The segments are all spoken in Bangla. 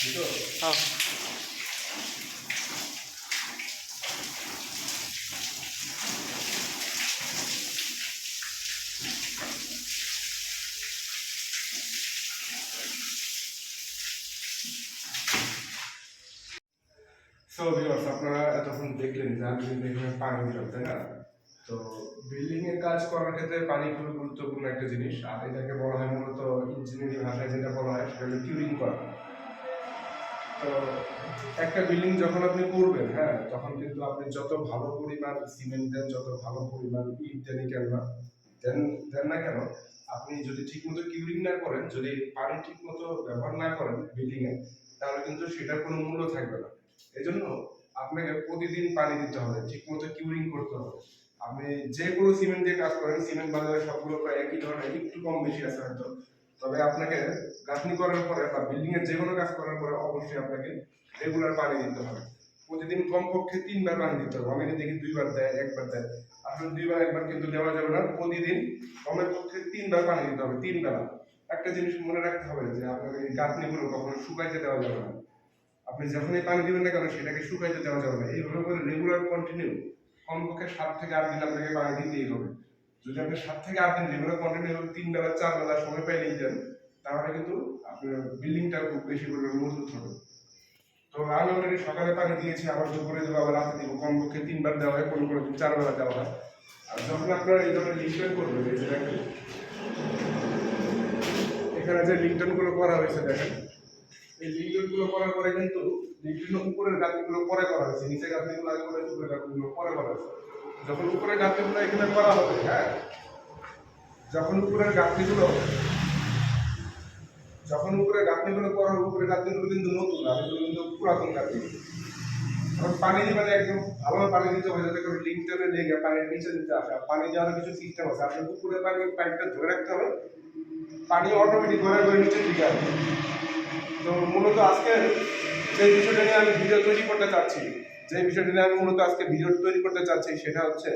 হ্যাঁ সো ভিউয়ার্স আপনারা এতক্ষণ দেখলেন যে আমি কিন্তু পানি দিলাম, তাই না? তো বিল্ডিং এর কাজ করার ক্ষেত্রে পানি খুবই গুরুত্বপূর্ণ একটা জিনিস। আর এটাকে বলা হয় মূলত ইঞ্জিনিয়ারিং ভাষায় যেটা বলা হয়, সেটা হলো কিউরিং করা। তো একটা বিল্ডিং যখন আপনি করবেন হ্যাঁ তখন কিন্তু আপনি যত ভালো পরিমাণ সিমেন্ট দেন, যত ভালো পরিমাণ ইট দেন কেন না দেন দেন না কেন, আপনি যদি ঠিকমতো কিউরিং না করেন, যদি পানি ঠিকমতো ব্যবহার না করেন বিল্ডিং এ, তাহলে কিন্তু সেটার কোনো মূল্য থাকবে না। এজন্য আপনাকে প্রতিদিন পানি দিতে হবে, ঠিকমতো কিউরিং করতে হবে। আপনি যে কোনো সিমেন্ট দিয়ে কাজ করেন সিমেন্ট বাজারে সবগুলো প্রায় একই ধরনের, একটু কম বেশি আছে হয়তো তবে আপনাকে গাঁথনি করার পরে বা বিল্ডিং এর যে কোনো কাজ করার পরে অবশ্যই আপনাকে রেগুলার পানি দিতে হবে। প্রতিদিন কমপক্ষে তিনবার পানি দিতে হবে। অনেকে দেখি দুইবার দেয়, একবার দেয়। আসলে দুইবার, একবার কিন্তু দেওয়া যাবে না। প্রতিদিন কমের পক্ষে তিনবার পানি দিতে হবে তিন বেলা একটা জিনিস মনে রাখতে হবে যে আপনাকে এই গাঁথনিগুলো কখনো শুকাইতে দেওয়া যাবে না। আপনি যখনই পানি দিবেন না কেন, সেটাকে শুকাইতে দেওয়া যাবে না। এইভাবে করে রেগুলার কন্টিনিউ কমপক্ষে সাত থেকে আট দিন আপনাকে পানি দিতেই হবে। যদি আপনি সাত থেকে আট দিন রেগুলার কন্টিনিউ তিন বেলা, চার বেলা সময় পাইলেই যান, তাহলে কিন্তু আপনার বিল্ডিংটা খুব বেশি পরিমাণে মজবুত হবে। তো আমি অলরেডি সকালে পানি দিয়েছি, আবার দুপুরে দেবো, আবার রাতে দিব। কমপক্ষে তিনবার দেওয়া হয়, কোনো কোনো চার বেলা দেওয়া হয়। আর যখন আপনারা এই ধরনের লিস্টন করবেন, এই যে দেখেন, এখানে যে লিঙ্কটনগুলো করা হয়েছে, দেখেন, এই লিঙ্কটনগুলো করার পরে কিন্তু লিঙ্কটন উপরের গাঁথনিগুলো পরে করা হয়েছে। নিচে গাছগুলো আগে করা হয়েছে উপরের গাঁথনিগুলো পরে করা হয়েছে। যখন উপরের গাঁথনিগুলো এখানে করা হবে হ্যাঁ? যখন উপরের গাঁথনিগুলো যখন উপরে গাঁথনিগুলো করা হবে উপরের গাঁথনিগুলো কিন্তু নতুন, আর এগুলো কিন্তু পুরাতন গাঁথনি এখন পানি মানে একদম ভালোভাবে পানি দিতে হবে, যাতে করে লিঙ্কটনে লেগে পানির নিচে দিতে আসে। আর পানি দেওয়ার কিছু সিস্টেম আছে আপনি উপরে পানি, পাইপটা ধরে রাখতে হবে। পানি অটোমেটিক ঘরে ঘরে নিচে দিকে আসবে। তো মূলত আজকে সেই বিষয়টা নিয়ে আমি ভিডিও তৈরি করতে চাচ্ছি যে বিষয়টি নিয়ে আমি মূলত আজকে ভিডিও তৈরি করতে চাচ্ছি সেটা হচ্ছে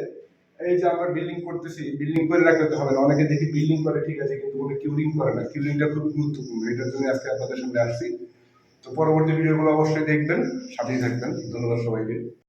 এই যে আমরা বিল্ডিং করতেছি বিল্ডিং করে রাখতে হবে না। অনেকে দেখি বিল্ডিং করে, ঠিক আছে, কিন্তু কোনো কিউরিং করে না। কিউরিংটা খুব গুরুত্বপূর্ণ। এটার জন্য আজকে আপনাদের সামনে আসছি। তো পরবর্তী ভিডিওগুলো অবশ্যই দেখবেন, সাথেই থাকবেন। ধন্যবাদ সবাইকে।